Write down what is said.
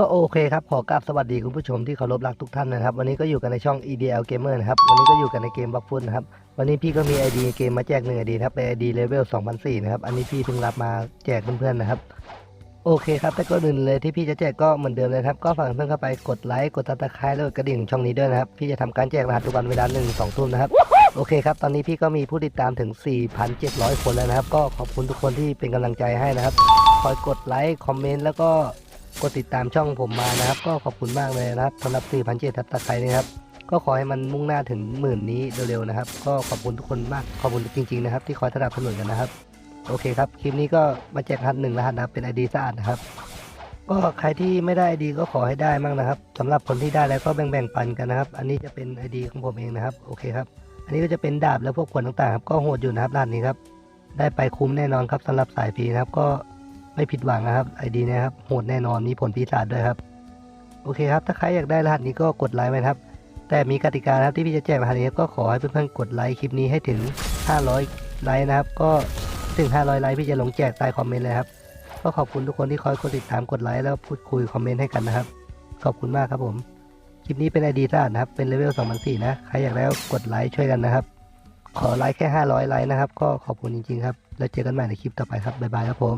ก็โอเคครับ ขอกราบสวัสดีคุณผู้ชมที่เคารพรักทุกท่านนะครับ วันนี้ก็อยู่กันในช่อง EDL Gamer นะครับ วันนี้ก็อยู่กันในเกมบักฟุตนะครับ วันนี้พี่ก็มี ID เกมมาแจกหนึ่ง ID นะครับเป็น ID level 2004 นะครับ อันนี้พี่เพิ่งรับมาแจกเพื่อนๆนะครับ โอเคครับ แต่ก็อื่นเลยที่พี่จะแจกก็เหมือนเดิมเลยครับ ก็ฝากเพื่อนเข้าไปกดไลค์ กดติดตามแล้วกระดิ่งช่องนี้ด้วยนะครับ พี่จะทำการแจกรหัสทุกวันเวลาหนึ่งสองทุ่มนะครับ โอเคครับ ตอนนี้พี่ก็มีผู้ติดตามถึง 4,700 คนแล้วนะครับ ก็ขอบคุณทุกคนที่เป็นกำลังใจให้นะครับ คอยกดไลค์ คอมเมนต์ แล้วก็ กดติดตามช่องผมมานะครับ ก็ขอบคุณมากเลยนะครับสำหรับ 4,700ทับตะไคร้นะครับ ก็ขอให้มันมุ่งหน้าถึงหมื่นนี้เร็วๆนะครับ ก็ขอบคุณทุกคนมาก ขอบคุณจริงๆนะครับ ที่คอยสนับสนุนกันนะครับ โอเคครับ คลิปนี้ก็มาแจกรหัสหนึ่งรหัสนะครับเป็นไอดีสะอาดนะครับ ก็ใครที่ไม่ได้ไอดีก็ขอให้ได้มั่งนะครับสำหรับคนที่ได้แล้วก็แบ่งๆปันกันนะครับ อันนี้จะเป็นไอดีของผมเองนะครับ โอเคครับ อันนี้ก็จะเป็นดาบและพวกขวดต่างๆครับ ก็โหดอยู่นะครับรหัสนี้ครับ ได้ไปคุ้มแน่นอนครับสำหรับสายฟรีนะครับ ก็ ไม่ผิดหวังนะครับไอดีนะครับโหดแน่นอนมีผลปีศาจด้วยครับ โอเคครับ ถ้าใครอยากได้รหัสนี้ก็กดไลค์ไว้ครับ แต่มีกติกาครับที่พี่จะแจกรหัสนี้ก็ขอให้เพื่อนๆกดไลค์คลิปนี้ให้ถึง 500 ไลค์นะครับ ก็ถึง 500 ไลค์พี่จะลงแจกใต้คอมเมนต์เลยครับก็ขอบคุณทุกคนที่คอยกดติดตามกดไลค์แล้วพูดคุยคอมเมนต์ให้กันนะครับ ขอบคุณมากครับผม คลิปนี้เป็นไอดีสะอาดนะครับ เป็นเลเวล2004นะ ใครอยากได้ก็กดไลค์ช่วยกันนะครับ ขอไลค์แค่ 500 ไลค์นะครับ ก็ขอบคุณจริงๆครับ แล้วเจอกันใหม่ในคลิปต่อไปครับ บ๊ายบายครับผม